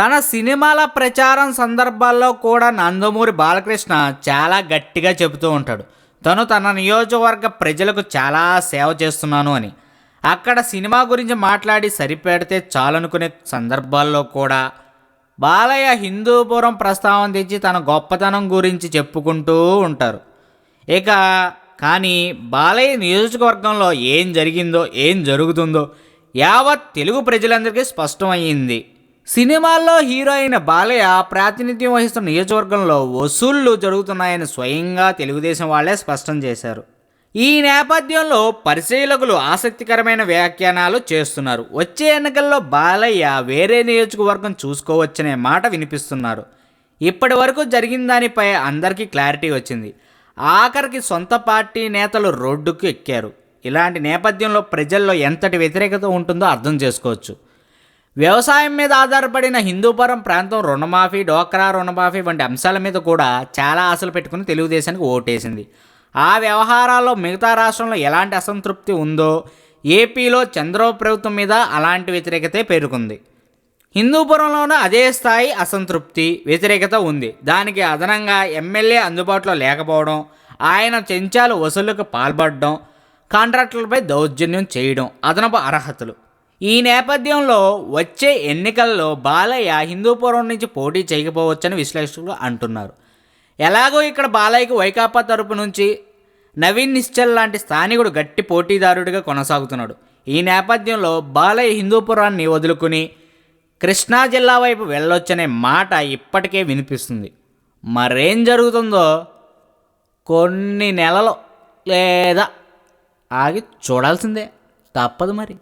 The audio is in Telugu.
తన సినిమాల ప్రచారం సందర్భాల్లో కూడా నందమూరి బాలకృష్ణ చాలా గట్టిగా చెబుతూ ఉంటాడు. తను తన నియోజకవర్గ ప్రజలకు చాలా సేవ చేస్తున్నాను అని. అక్కడ సినిమా గురించి మాట్లాడి సరిపెడితే చాలనుకునే సందర్భాల్లో కూడా బాలయ్య హిందూపురం ప్రస్తావన తెచ్చి తన గొప్పతనం గురించి చెప్పుకుంటూ ఉంటారు. ఇక కానీ బాలయ్య నియోజకవర్గంలో ఏం జరిగిందో ఏం జరుగుతుందో యావత్ తెలుగు ప్రజలందరికీ స్పష్టమయ్యింది. సినిమాల్లో హీరో అయిన బాలయ్య ప్రాతినిధ్యం వహిస్తున్న నియోజకవర్గంలో వసూళ్ళు జరుగుతున్నాయని స్వయంగా తెలుగుదేశం వాళ్ళే స్పష్టం చేశారు. ఈ నేపథ్యంలో పరిశీలకులు ఆసక్తికరమైన వ్యాఖ్యానాలు చేస్తున్నారు. వచ్చే ఎన్నికల్లో బాలయ్య వేరే నియోజకవర్గం చూసుకోవచ్చనే మాట వినిపిస్తున్నారు. ఇప్పటి వరకు జరిగిన దానిపై అందరికీ క్లారిటీ వచ్చింది. ఆఖరికి సొంత పార్టీ నేతలు రోడ్డుకు ఎక్కారు. ఇలాంటి నేపథ్యంలో ప్రజల్లో ఎంతటి వ్యతిరేకత ఉంటుందో అర్థం చేసుకోవచ్చు. వ్యవసాయం మీద ఆధారపడిన హిందూపురం ప్రాంతం రుణమాఫీ డోక్రా రుణమాఫీ వంటి అంశాల మీద కూడా చాలా ఆశలు పెట్టుకుని తెలుగుదేశానికి ఓటేసింది. ఆ వ్యవహారాల్లో మిగతా రాష్ట్రంలో ఎలాంటి అసంతృప్తి ఉందో ఏపీలో చంద్రబాబు ప్రభుత్వం మీద అలాంటి వ్యతిరేకతే పేరుకుంది. హిందూపురంలోనూ అదే స్థాయి అసంతృప్తి వ్యతిరేకత ఉంది. దానికి అదనంగా ఎమ్మెల్యే అందుబాటులో లేకపోవడం ఆయన చెంచాలు వసూలుకు పాల్పడడం కాంట్రాక్టులపై దౌర్జన్యం చేయడం అదనపు అర్హతలు. ఈ నేపథ్యంలో వచ్చే ఎన్నికల్లో బాలయ్య హిందూపురం నుంచి పోటీ చేయకపోవచ్చని విశ్లేషకులు అంటున్నారు. ఎలాగో ఇక్కడ బాలయ్యకు వైకాపా తరపు నుంచి నవీన్ నిశ్చల్ లాంటి స్థానికుడు గట్టి పోటీదారుడిగా కొనసాగుతున్నాడు. ఈ నేపథ్యంలో బాలయ్య హిందూపురాన్ని వదులుకుని కృష్ణా జిల్లా వైపు వెళ్ళొచ్చనే మాట ఇప్పటికే వినిపిస్తుంది. మరేం జరుగుతుందో కొన్ని నెలలు లేదా ఆగి చూడాల్సిందే. తప్పదు మరి.